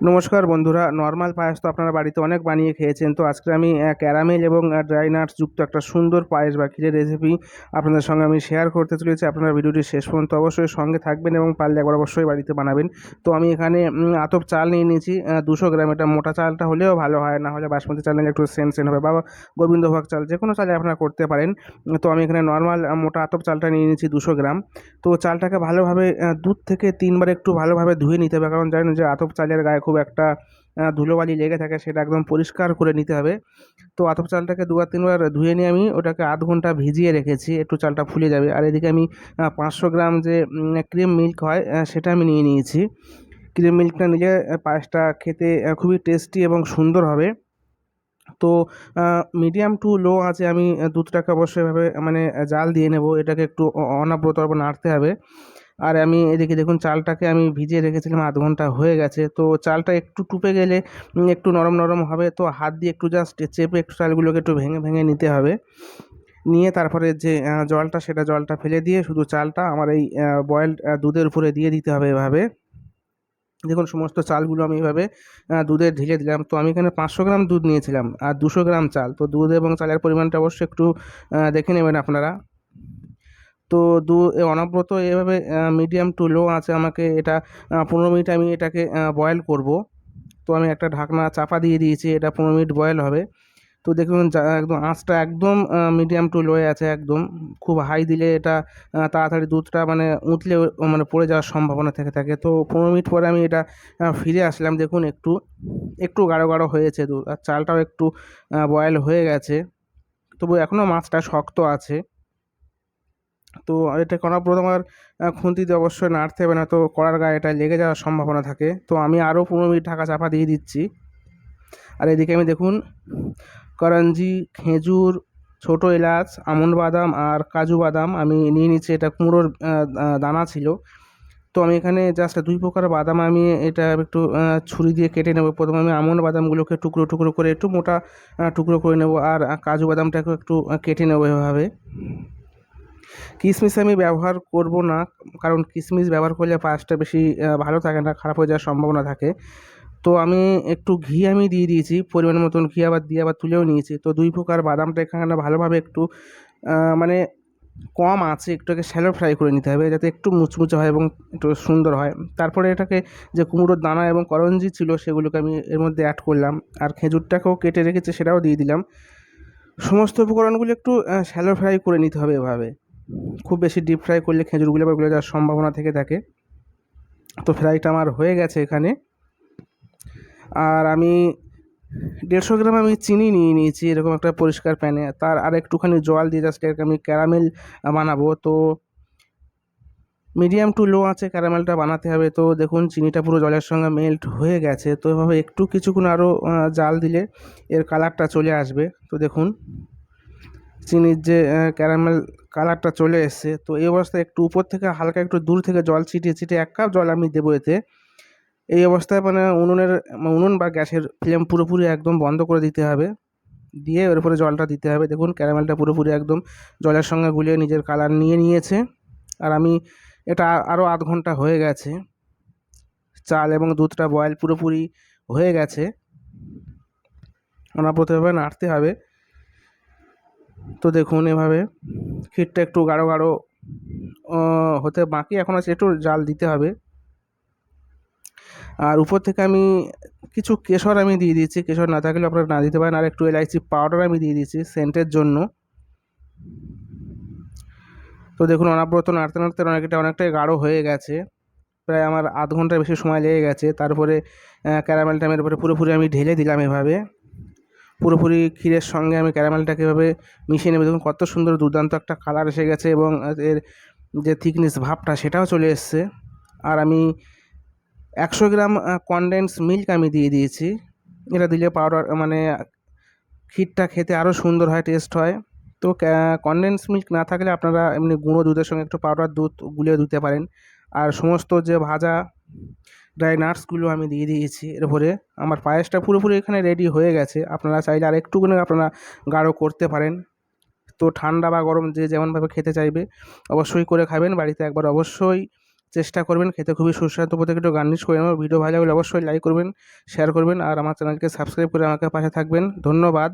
নমস্কার বন্ধুরা নর্মাল পায়েস তো আপনারা বাড়িতে অনেক বানিয়ে খেয়েছেন। তো আজকে আমি ক্যারামেল এবং ড্রাই নাটস যুক্ত একটা সুন্দর পায়েস বা ক্ষীরের রেসিপি আপনাদের সঙ্গে আমি শেয়ার করতে চলেছি। আপনারা ভিডিওটি শেষ পর্যন্ত অবশ্যই সঙ্গে থাকবেন এবং পারলে একবার অবশ্যই বাড়িতে বানাবেন। তো আমি এখানে আতপ চাল নিয়ে নিয়েছি দুশো গ্রাম। এটা মোটা চালটা হলেও ভালো হয়, না হলে বাসমতি চাল নিলে একটু সেন সেন হবে। বা গোবিন্দভোগ চাল যে কোনো চালে আপনারা করতে পারেন। তো আমি এখানে নর্মাল মোটা আতপ চালটা নিয়ে নিয়েছি দুশো গ্রাম। তো চালটাকে ভালোভাবে দুধ থেকে তিনবার একটু ভালোভাবে ধুয়ে নিতে হবে। কারণ জানেন যে আতপ চালের গায়ে খুব একটা ধুলোবালি লেগে থাকে সেটা একদম পরিষ্কার করে নিতে হবে। তো আতপ চালটাকে দুবার, তিনবার ধুয়ে নিয়ে আমি ওটাকে আধ ঘণ্টা ভিজিয়ে রেখেছি, একটু চালটা ফুলে যাবে। আর এদিকে আমি পাঁচশো গ্রাম যে ক্রিম মিল্ক হয় সেটা আমি নিয়ে নিয়েছি। ক্রিম মিল্কটা নিলে পায়েসটা খেতে খুবই টেস্টি এবং সুন্দর হবে। তো মিডিয়াম টু লো আছে আমি দুধটাকে অবশ্যই এভাবে মানে জাল দিয়ে নেব। এটাকে একটু অনবরত নাড়তে হবে। আর আমি এদিকে দেখুন চালটাকে আমি ভিজিয়ে রেখেছিলাম আধ ঘণ্টা হয়ে গেছে। তো চালটা একটু টুপে গেলে একটু নরম নরম হবে। তো হাত দিয়ে একটু জাস্ট চেপে একটু চালগুলোকে একটু ভেঙে ভেঙে নিতে হবে। নিয়ে তারপরে যে জলটা, সেটা জলটা ফেলে দিয়ে শুধু চালটা আমার এই বয়েলড দুধের উপরে দিয়ে দিতে হবে এভাবে। দেখুন সমস্ত চালগুলো আমি এভাবে দুধে ঢেলে দিলাম। তো আমি এখানে পাঁচশো গ্রাম দুধ নিয়েছিলাম আর দুশো গ্রাম চাল। তো দুধ এবং চালের পরিমাণটা অবশ্যই একটু দেখে নেবেন আপনারা। তো দু অনবরত এভাবে মিডিয়াম টু লো আছে আমাকে এটা পনেরো মিনিট আমি এটাকে বয়েল করব। তো আমি একটা ঢাকনা চাপা দিয়ে দিয়েছি, এটা পনেরো মিনিট বয়েল হবে। তো দেখুন একদম আঁচটা একদম মিডিয়াম টু লোয়ে আছে একদম। খুব হাই দিলে এটা তাড়াতাড়ি দুধটা মানে উতলে মানে পড়ে যাওয়ার সম্ভাবনা থেকে থাকে। তো পনেরো মিনিট পরে আমি এটা ফিরে আসলাম, দেখুন একটু একটু গাঢ় গাঢ় হয়েছে দুধ। আর চালটাও একটু বয়েল হয়ে গেছে। তবু এখনও মাছটা শক্ত আছে। তো এটা করার পর আমার আহ, খুন্তি দিয়ে অবশ্যই নাড়তে হবে না তো কড়ার গায়ে এটা লেগে যাওয়ার সম্ভাবনা থাকে। তো আমি আরও পনেরো মিনিট ঢাকা চাপা দিয়ে দিচ্ছি। আর এদিকে আমি দেখুন করঞ্জি খেজুর ছোটো এলাচ আমন্ড বাদাম আর কাজু বাদাম আমি নিয়ে নিচ্ছি। এটা কুমড়োর দানা ছিল। তো আমি এখানে জাস্ট দুই প্রকার বাদাম আমি এটা একটু ছুরি দিয়ে কেটে নেব। প্রথমে আমি আমন্ড বাদামগুলোকে টুকরো টুকরো করে একটু মোটা টুকরো করে নেব। আর কাজু বাদামটাকেও একটু কেটে নেব এভাবে। কিশমিশ আমি ব্যবহার করব না, কারণ কিশমিশ ব্যবহার করলে পায়েসটা বেশি ভালো থাকে না, খারাপ হয়ে যাওয়ার সম্ভাবনা থাকে। তো আমি একটু ঘি আমি দিয়ে দিয়েছি, পরিমাণ মতন ঘি আবার দিয়ে আবার তুলেও নিয়েছি। তো দুই প্রকার বাদামটা এখানে ভালোভাবে একটু মানে কম আছে একটুকে শ্যালো ফ্রাই করে নিতে হবে, যাতে একটু মুচমুচে হয় এবং একটু সুন্দর হয়। তারপরে এটাকে যে কুমড়োর দানা এবং করঞ্জি ছিল, সেগুলোকে আমি এর মধ্যে অ্যাড করলাম। আর খেজুরটাকেও কেটে রেখেছে, সেটাও দিয়ে দিলাম। সমস্ত উপকরণগুলো একটু শ্যালো ফ্রাই করে নিতে হবে এভাবে। খুব বেশি ডিপ ফ্রাই করলে খেজুরগুলো আবার গলে যাওয়ার সম্ভাবনা থেকে থাকে। তো ফ্রাইটা আমার হয়ে গেছে এখানে। আর আমি দেড়শো গ্রাম আমি চিনি নিয়ে নিয়েছি, এরকম একটা পরিষ্কার প্যানে। তার আর একটুখানি জল দিয়ে জাস্ট আমি ক্যারামেল বানাবো। তো মিডিয়াম টু লো আছে ক্যারামেলটা বানাতে হবে। তো দেখুন, চিনিটা পুরো জলের সঙ্গে মেল্ট হয়ে গেছে। তো এভাবে একটু কিছুক্ষণ আরও জাল দিলে এর কালারটা চলে আসবে। তো দেখুন, চিনির যে ক্যারামেল কালারটা চলে এসছে। তো এই অবস্থায় একটু উপর থেকে হালকা একটু দূর থেকে জল ছিটিয়ে ছিটিয়ে এক কাপ জল আমি দেবো এতে। এই অবস্থায় মানে উনুনের উনুন বা গ্যাসের ফ্লেম পুরোপুরি একদম বন্ধ করে দিতে হবে। দিয়ে এর উপরে জলটা দিতে হবে। দেখুন, ক্যারামেলটা পুরোপুরি একদম জলের সঙ্গে গুলিয়ে নিজের কালার নিয়ে নিয়েছে। আর আমি এটা আরও আধ ঘণ্টা হয়ে গেছে। চাল এবং দুধটা বয়েল পুরোপুরি হয়ে গেছে। প্রথমে নাড়তে হবে। তো দেখুন এভাবে ক্ষীরটা একটু গাঢ় গাঢ় হতে বাকি। এখন আছে একটু জাল দিতে হবে। আর উপর থেকে আমি কিছু কেশর আমি দিয়ে দিয়েছি। কেশর না থাকলে আপনারা না দিতে পারেন। আর একটু এলাইচি পাউডার আমি দিয়ে দিয়েছি সেন্টের জন্য। তো দেখুন, অনাব্রত নাড়তে নাড়তে অনেকটা অনেকটাই গাঢ় হয়ে গেছে। প্রায় আমার আধ ঘণ্টার বেশি সময় লেগে গেছে। তারপরে ক্যারামেলটা আমি এর উপরে পুরোপুরি আমি ঢেলে দিলাম এভাবে। পুরোপুরি ক্ষীরের সঙ্গে আমি ক্যারামেলটাকে এভাবে মিশিয়ে নেব। দেখুন কত সুন্দর দুর্দান্ত একটা কালার এসে গেছে এবং এর যে থিকনেস ভাবটা সেটাও চলে এসছে। আর আমি একশো গ্রাম কনডেন্স মিল্ক আমি দিয়ে দিয়েছি। এটা দিলে পাউডার মানে ক্ষীরটা খেতে আরও সুন্দর হয় টেস্ট হয়। তো কনডেন্স মিল্ক না থাকলে আপনারা এমনি গুঁড়ো দুধের সঙ্গে একটু পাউডার দুধ গুলিয়ে দিতে পারেন। আর সমস্ত যে ভাজা ড্রাই নাটসগুলো আমি দিয়ে দিয়েছি। এর উপরে আমার পায়েসটা পুরোপুরি এখানে রেডি হয়ে গেছে। আপনারা চাইলে আর একটুখানি আপনারা গাঢ় করতে পারেন। তো ঠান্ডা বা গরম যে যেমনভাবে খেতে চাইবে, অবশ্যই করে খাবেন। বাড়িতে একবার অবশ্যই চেষ্টা করবেন। খেতে খুবই সুস্বাদু। প্রত্যেকে একটু গার্নিশ করে নেবেন। ভিডিও ভালো লাগলে অবশ্যই লাইক করবেন শেয়ার করবেন। আর আমার চ্যানেলকে সাবস্ক্রাইব করে আমাকে পাশে থাকবেন। ধন্যবাদ।